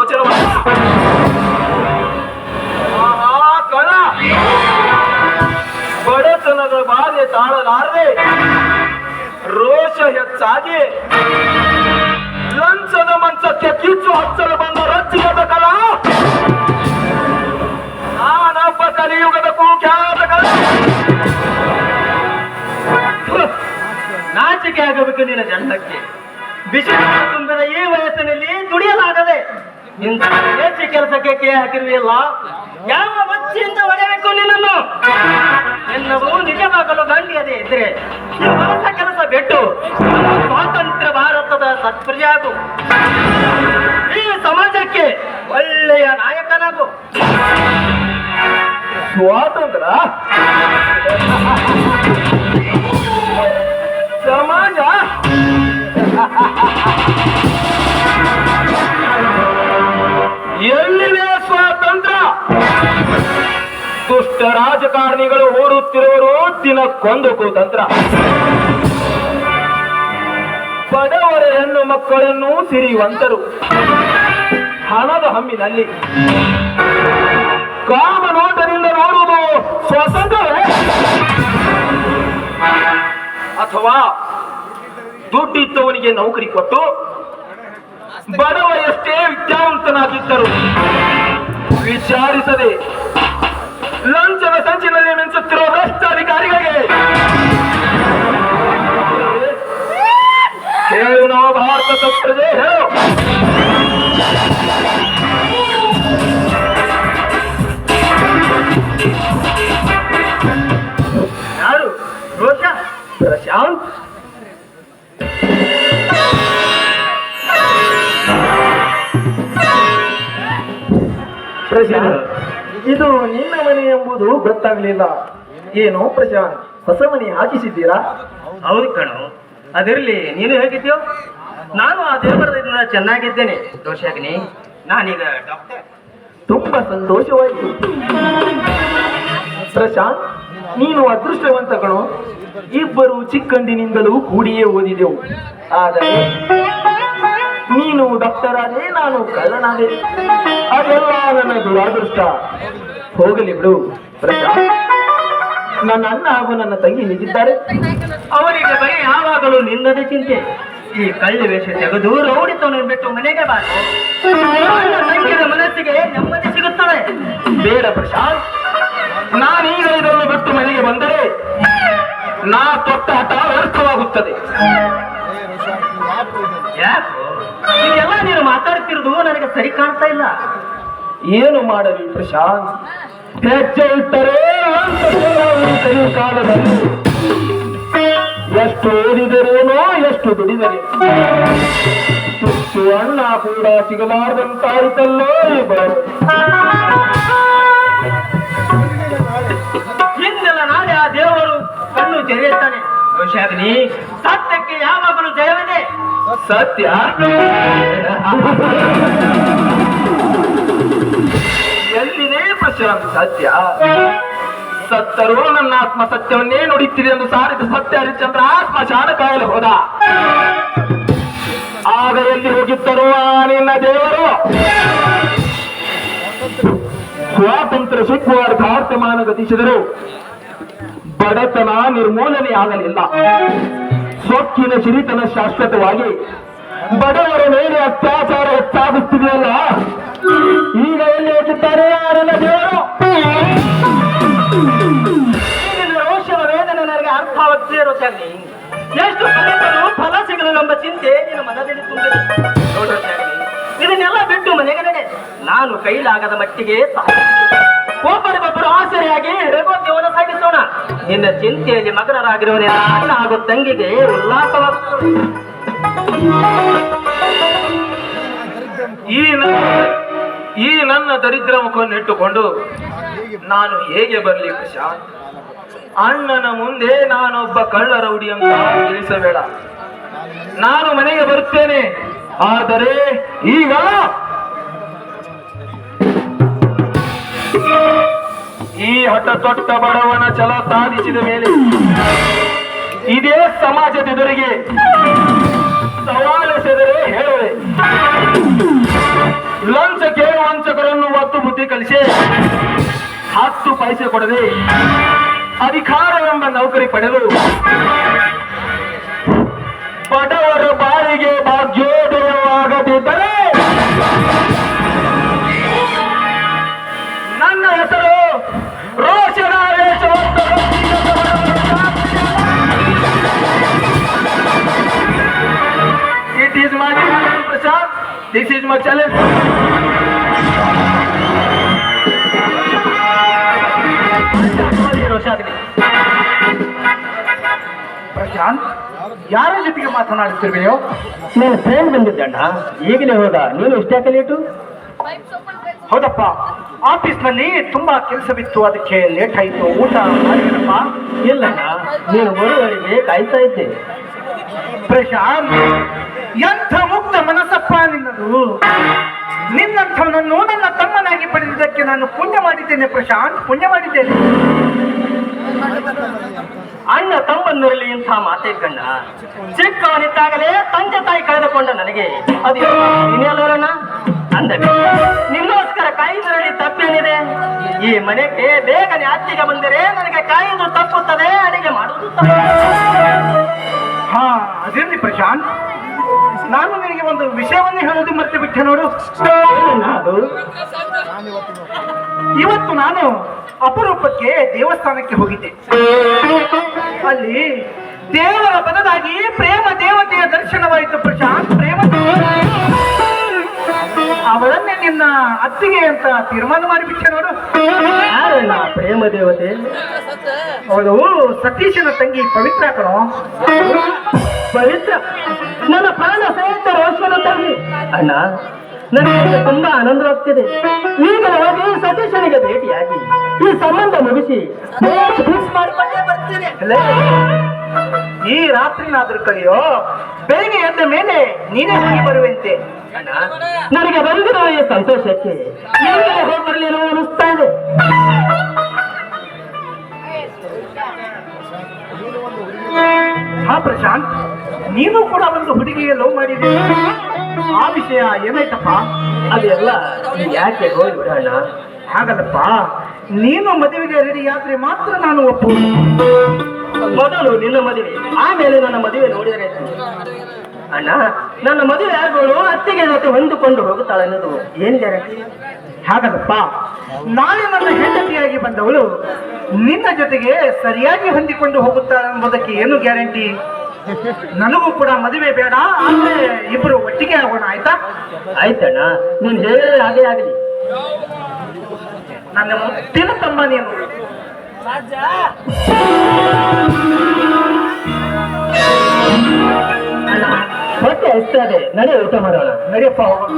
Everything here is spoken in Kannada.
ಸಾಮ್ರಾಜ್ಯವನ್ನು ದೋಚರ ಆಹಾ ಕಳ ಬಡತನದ ಬಾಧೆ ತಾಳಲಾರದೆ, ರೋಷ ಹೆಚ್ಚಾಗಿ ಲಂಚದ ಮಂಚಕ್ಕೆ ಕಿಚ್ಚು ಹಚ್ಚಲು ಬಂದ ರಚ್ಚಿಗದ ಕಲ. ನಾನೊಬ್ಬ ಕಲಿಯುಗದ ಕುಖ್ಯಾತ ಕಲ. ನಾಚಿಕೆ ಆಗಬೇಕು ನಿನ್ನ ಜನಕ್ಕೆ ಬಿಸಿಲು ತುಂಬಿದ ಈ ವಯಸ್ಸಿನಲ್ಲಿ ದುಡಿಯಲಾಗದೆ ಇಂಥ ಕೆಲಸಕ್ಕೆ ಕೈ ಹಾಕಿರ್ಲಿಲ್ಲ? ಯಾವ ಬಚ್ಚಿಂದ ಹೊಡೆಯಬೇಕು ನಿನ್ನನ್ನು? ಎಲ್ಲವೂ ನಿಜವಾಗಲು ಗಂಡಿಯದೇ ಇದ್ರೆ ಹೊಸ ಕೆಲಸ ಬಿಟ್ಟು ಸ್ವಾತಂತ್ರ್ಯ ಭಾರತದ ಸತ್ಪ್ರಿಯಾಗು. ಈ ಸಮಾಜಕ್ಕೆ ಒಳ್ಳೆಯ ನಾಯಕನಾಗು. ಸ್ವಾತಂತ್ರ್ಯ? ಸಮಾಜ? ರಾಜಕಾರಣಿಗಳು ಓಡುತ್ತಿರುವರು ದಿನಕ್ಕೊಂದು ಕುತಂತ್ರ. ಬಡವರ ಹೆಣ್ಣು ಮಕ್ಕಳನ್ನು ಸಿರಿಯುವಂತರು. ಹಣದ ಹಮ್ಮಿನಲ್ಲಿ. ಕಾಮನೋಟದಿಂದ ನೋಡುವುದು ಸ್ವಾತಂತ್ರ್ಯವೇ? ಅಥವಾ ದುಡ್ಡಿದ್ದವನಿಗೆ ನೌಕರಿ ಕೊಟ್ಟು ಬಡವರೆಷ್ಟೇ ವಿದ್ಯಾವಂತನಾಗಿದ್ದರು. ವಿಚಾರಿಸದೆ లంచ సంచిన నియమించుతున్న రాష్ట్రాధికారిగా కేవలం భారత ప్రజలు प्रशांत प्रशांत ಇದು ನಿನ್ನ ಮನೆ ಎಂಬುದು ಗೊತ್ತಾಗ್ಲಿಲ್ಲ. ಏನು ಪ್ರಶಾಂತ್ ಹೊಸ ಮನೆ ಹಾಕಿಸಿದ್ದೀರಾ? ಹೌದು ಕಣು. ಅದಿರ್ಲಿ ನೀನು ಹೇಗಿದ್ಯೋ? ನಾನು ಆ ದೇವರದಿಂದ ಚೆನ್ನಾಗಿದ್ದೇನೆ. ದೋಷಾಗ್ನಿ ನಾನೀಗ ಡಾಕ್ಟರ್ ತುಂಬಾ ಸಂತೋಷವಾಯಿತು. ಪ್ರಶಾಂತ್ ನೀನು ಅದೃಷ್ಟವಂತ ಕಣೋ. ಇಬ್ಬರು ಚಿಕ್ಕಂದಿನಿಂದಲೂ ಕೂಡಿಯೇ ಓದಿದೆವು. ಆದರೆ ನೀನು ಡಾಕ್ಟರ್ ಆದೆ ನಾನು ಕಳ್ಳನಾದೆ. ಅದೆಲ್ಲ ನನ್ನ ದುರಾದೃಷ್ಟ. ಹೋಗಲಿ ಬಿಡು ನನ್ನ ಅಣ್ಣ ಹಾಗೂ ನನ್ನ ತಂಗಿ ನಿಂತಿದ್ದಾರೆ. ಅವರಿಗೆ ಬರೀ ಯಾವಾಗಲೂ ನಿಲ್ಲದೆ ಚಿಂತೆ. ಈ ಕಳ್ಳಿ ವೇಷ ತೆಗೆದು ರೌಡಿತನ ಬಿಟ್ಟು ಮನೆಗೆ ನನ್ನ ತಂಗಿಯ ಮನಸ್ಸಿಗೆ ನೆಮ್ಮದಿ ಸಿಗುತ್ತದೆ. ಬೇಡ ಪ್ರಶಾಂತ್ ನಾನೀಗ ಇದನ್ನು ಬಿಟ್ಟು ಮನೆಗೆ ಬಂದರೆ ನಾ ತೊಟ್ಟ ಹಠ ವ್ಯರ್ಥವಾಗುತ್ತದೆ. ಇದೆಲ್ಲ ನೀನು ಮಾತಾಡ್ತಿರೋದು ನನಗೆ ಸರಿ ಕಾಣ್ತಾ ಇಲ್ಲ. ಏನು ಮಾಡಲಿ ಪ್ರಶಾಂತ್? ಹೆಜ್ಜೆ ಇಟ್ಟರೆ ಕಾಲದಲ್ಲಿ. ಎಷ್ಟು ಓದಿದರೇನೋ ಎಷ್ಟು ದುಡಿದರೆ. ತುತ್ತು ಅಣ್ಣ ಕೂಡ ಸಿಗಲಾರ್ದಂತಾಯ್ತಲ್ಲೋ. ಹಿಂದೆಲ್ಲ ನಾಳೆ ಆ ದೇವರು ಕಣ್ಣು ತೆರೆಯುತ್ತಾನೆ. ಬಹುಶಃ ಸತ್ಯಕ್ಕೆ ಯಾವಾಗಲೂ ಜಯವಿದೆ? ಸತ್ಯ? ಎಲ್ಲಿನೇ ಪರಶುರಾಮ ಸತ್ಯ? ಸತ್ತರೂ ನನ್ನ ಆತ್ಮ ಸತ್ಯವನ್ನೇ ನುಡಿತೀರಿ ಎಂದು ಸಾರಿದ ಸತ್ಯ ಹರಿಶ್ಚಂದ್ರ ಆತ್ಮ ಶಾನಕಾಯಲು ಹೋದ. ಆಗ ಎಲ್ಲಿ ಹೋಗಿದ್ದರು ಆ ನಿನ್ನ ದೇವರು? ಸ್ವಾತಂತ್ರ್ಯ ಸಿಕ್ಕುವ ಭಾರತಮಾನ ಗತಿಸಿದರು ಬಡತನ ನಿರ್ಮೂಲನೆ ಆಗಲಿಲ್ಲ ಸೊಕ್ಕಿನ ಸಿರಿತನ ಶಾಶ್ವತವಾಗಿ. ಬಡವರ ಮೇಲೆ ಅತ್ಯಾಚಾರ ಹೆಚ್ಚಾಗುತ್ತಿದೆಯಲ್ಲ? ಈಗ ಎಲ್ಲಿ ಹೋಗುತ್ತಾರೆ ಯಾರೆಲ್ಲ ದೇವರು? ರೋಷದ ವೇದನೆ ನನಗೆ ಅರ್ಥವಾಗ್ತಿದೆ ರೋಷಾಗ್ನಿ? ಎಷ್ಟು ಫಲಿತರು ಫಲ ಸಿಗಲು ಎಂಬ ಚಿಂತೆ ನಿನ್ನ ಮನದಲ್ಲಿ ತುಂಬಿದೆ. ಇದನ್ನೆಲ್ಲ ಬಿಟ್ಟು ಮನೆಗೆ ನಡೆ. ನಾನು ಕೈಲಾಗದ ಮಟ್ಟಿಗೆ ಸಹಾಯ ಆಸರೆಯಾಗಿ ಹೇಗೋ ಸಾಗಿಸೋಣ. ನಿನ್ನ ಚಿಂತೆಯಲ್ಲಿ ಮಗನರಾಗಿರುವ ನಿನ್ನ ಹಾಗೂ ತಂಗಿಗೆ ಉಲ್ಲಾಸವಾಗುತ್ತದೆ ಈ ನನ್ನ ಈ ನನ್ನ ದರಿದ್ರ ಮುಖವನ್ನು ಇಟ್ಟುಕೊಂಡು ನಾನು ಹೇಗೆ ಬರಲಿ ಪ್ರಶಾಂತ್ ಅಣ್ಣನ ಮುಂದೆ ನಾನೊಬ್ಬ ಕಳ್ಳ ರೌಡಿ ಅಂತ ತಿಳಿಸಬೇಡ. ನಾನು ಮನೆಗೆ ಬರುತ್ತೇನೆ. ಆದರೆ ಈಗ ಈ ಹಠ ತೊಟ್ಟ ಬಡವನ ಛಲ ಸಾಧಿಸಿದ ಮೇಲೆ ಇದೇ ಸಮಾಜದೆದುರಿಗೆ ಸವಾಲೆಸೆದರೆ ಹೇಳುವೆ. ಲಂಚ ಕೇಳುವಂಚಕರನ್ನು ಒತ್ತು ಬುದ್ಧಿ ಕಲಿಸಿ ಹತ್ತು ಪೈಸೆ ಕೊಡದೆ ಅಧಿಕಾರವೆಂಬ ನೌಕರಿ ಪಡೆದು ಬಡವರ ಬಾರಿಗೆ Prashant is my challenge. Prashant ಯಾರ ಜೊತೆಗೆ ಮಾತನಾಡುತ್ತಿರುವೆಯೋ? ನೀನು ಫ್ರೆಂಡ್ ಬಂದಿದ್ದಣ್ಣ ಈಗಲೇ ಹೋದ. ನೀನು ಇಷ್ಟೇ ಲೇಟು ಹೌದಪ್ಪ ಆಫೀಸ್ನಲ್ಲಿ ತುಂಬಾ ಕೆಲಸವಿತ್ತು. ಅದಕ್ಕೆ ಲೇಟ್ ಆಯ್ತು. ಊಟ ಮಾಡಿದಪ್ಪ ಇಲ್ಲಣ್ಣ ನೀನು ಬರುವವರೆಗೆ ಕಾಯ್ತಾ ಇದ್ದೆ. ಪ್ರಶಾಂತ್ ನಿನ್ನದು ನಿನ್ನಂಥವನನ್ನು ನನ್ನ ತಮ್ಮನಾಗಿ ಪಡೆದಿದ್ದಕ್ಕೆ ನಾನು ಪುಣ್ಯ ಮಾಡಿದ್ದೇನೆ, ಪ್ರಶಾಂತ್. ಪುಣ್ಯ ಮಾಡಿದ್ದೇನೆ. ಅಣ್ಣ ತಮ್ಮನ್ನರಲ್ಲಿ ಇಂಥ ಮಾತೇ ಕಣ್ಣ. ಚಿಕ್ಕವನಿದ್ದಾಗಲೇ ತಂದೆ ತಾಯಿ ಕಳೆದುಕೊಂಡ ನನಗೆ ಅದು ಅಂದ ನಿನ್ನೋಸ್ಕರ ಕಾಯಿಂದರಲ್ಲಿ ತಪ್ಪೇನಿದೆ? ಈ ಮನೆಗೆ ಬೇಗನೆ ಅತ್ತಿಗೆ ಬಂದರೆ ನನಗೆ ಕಾಯಿಂದು ತಪ್ಪುತ್ತದೆ, ಅಡಿಗೆ ಮಾಡುವುದು ಹಾ, ಅದಿರ್ಲಿ ಪ್ರಶಾಂತ್. ನಾನು ನಿನಗೆ ಒಂದು ವಿಷಯವನ್ನು ಹೇಳೋದು ಮತ್ತೆ ಬಿಟ್ಟೆ ನೋಡು. ಇವತ್ತು ನಾನು ಅಪರೂಪಕ್ಕೆ ದೇವಸ್ಥಾನಕ್ಕೆ ಹೋಗಿದ್ದೆ. ಅಲ್ಲಿ ದೇವರ ಬದಲಾಗಿ ಪ್ರೇಮ ದೇವತೆಯ ದರ್ಶನವಾಯಿತು ಪ್ರಶಾಂತ್ ಪ್ರೇಮ ಅವಳನ್ನೇ ನಿನ್ನ ಅತ್ತಿಗೆ ಅಂತ ತೀರ್ಮಾನ ಮಾಡಿಬಿಟ್ಟೆ ನೋಡು. ಪ್ರೇಮ ದೇವತೆ? ಅವಳು ಸತೀಶನ ತಂಗಿ ಪವಿತ್ರ ಕಣೋ. ಪವಿತ್ರ? ನನ್ನ ಪ್ರಾಣ? ಅಣ್ಣ, ನನಗೆ ತುಂಬಾ ಆನಂದವಾಗ್ತಿದೆ. ಈಗ ಹೋಗಿ ಸತೀಶನಿಗೆ ಭೇಟಿಯಾಗಿ ಈ ಸಂಬಂಧ ಮುಗಿಸಿ ಮಾಡಿಕೊಂಡೇ ಬರ್ತೀನಿ. ಈ ರಾತ್ರಿನಾದ್ರೂ ಕರೆಯೋ ಬೆಳಿಗ್ಗೆ ಎದ್ದ ಮೇಲೆ ನೀನೇ ಹೋಗಿ ಬರುವಂತೆ. ನನಗೆ ಬಂದಿರೋ ಈ ಸಂತೋಷಕ್ಕೆ ಈಗಲೇ ಹೋಗಿ ಬರಲೇನೋ ಅನಿಸ್ತಾ ಇದೆ. ಹಾ ಪ್ರಶಾಂತ್, ನೀನು ಕೂಡ ಒಂದು ಹುಡುಗಿಗೆ ಲವ್ ಮಾಡಿದೆ ಆ ವಿಷಯ ಏನಾಯ್ತಪ್ಪ ಅದೆಲ್ಲ ಯಾಕೆ ಹೋಗಿ ಬಿಡೋಣ ಹಾಗಲ್ಲಪ್ಪ, ನೀನು ಮದುವೆಗೆ ರೆಡಿ ಆದ್ರೆ ಮಾತ್ರ ನಾನು ಒಪ್ಪು. ಮೊದಲು ನಿನ್ನ ಮದುವೆ, ಆಮೇಲೆ ನನ್ನ ಮದುವೆ ನೋಡಿದರೆ ಅಣ್ಣ, ನನ್ನ ಮದುವೆ ಆಗೋಳು ಅತ್ತಿಗೆ ಜೊತೆ ಹೊಂದಿಕೊಂಡು ಹೋಗುತ್ತಾಳೆ ಅನ್ನೋದು ಏನ್ ಗ್ಯಾರಂಟಿ? ಹಾಗಲ್ಲಪ್ಪ, ನಾಳೆ ನನ್ನ ಹೆಂಡತಿಯಾಗಿ ಬಂದವಳು ನಿನ್ನ ಜೊತೆಗೆ ಸರಿಯಾಗಿ ಹೊಂದಿಕೊಂಡು ಹೋಗುತ್ತಾಳೆ ಎಂಬುದಕ್ಕೆ ಏನು ಗ್ಯಾರಂಟಿ? ನನಗೂ ಕೂಡ ಮದುವೆ ಬೇಡ, ಆದ್ರೆ ಇಬ್ರು ಒಟ್ಟಿಗೆ ಆಗೋಣ, ಆಯ್ತಾ? ಆಯ್ತಣ್ಣ, ನೀನ್ ಹೇಳಿದ್ರೆ ಹಾಗೆ ಆಗಲಿ. ನನ್ನ ಮುತ್ತಿನ ತಮ್ಮ ನೀನು. ಅಣ್ಣ ಹೊಟ್ಟೆ ಹಸ್ತದೆ ನಡೆ ಊಟ ಮಾಡೋಣ. ನಡೆಯಪ್ಪ ಹೋಗೋಣ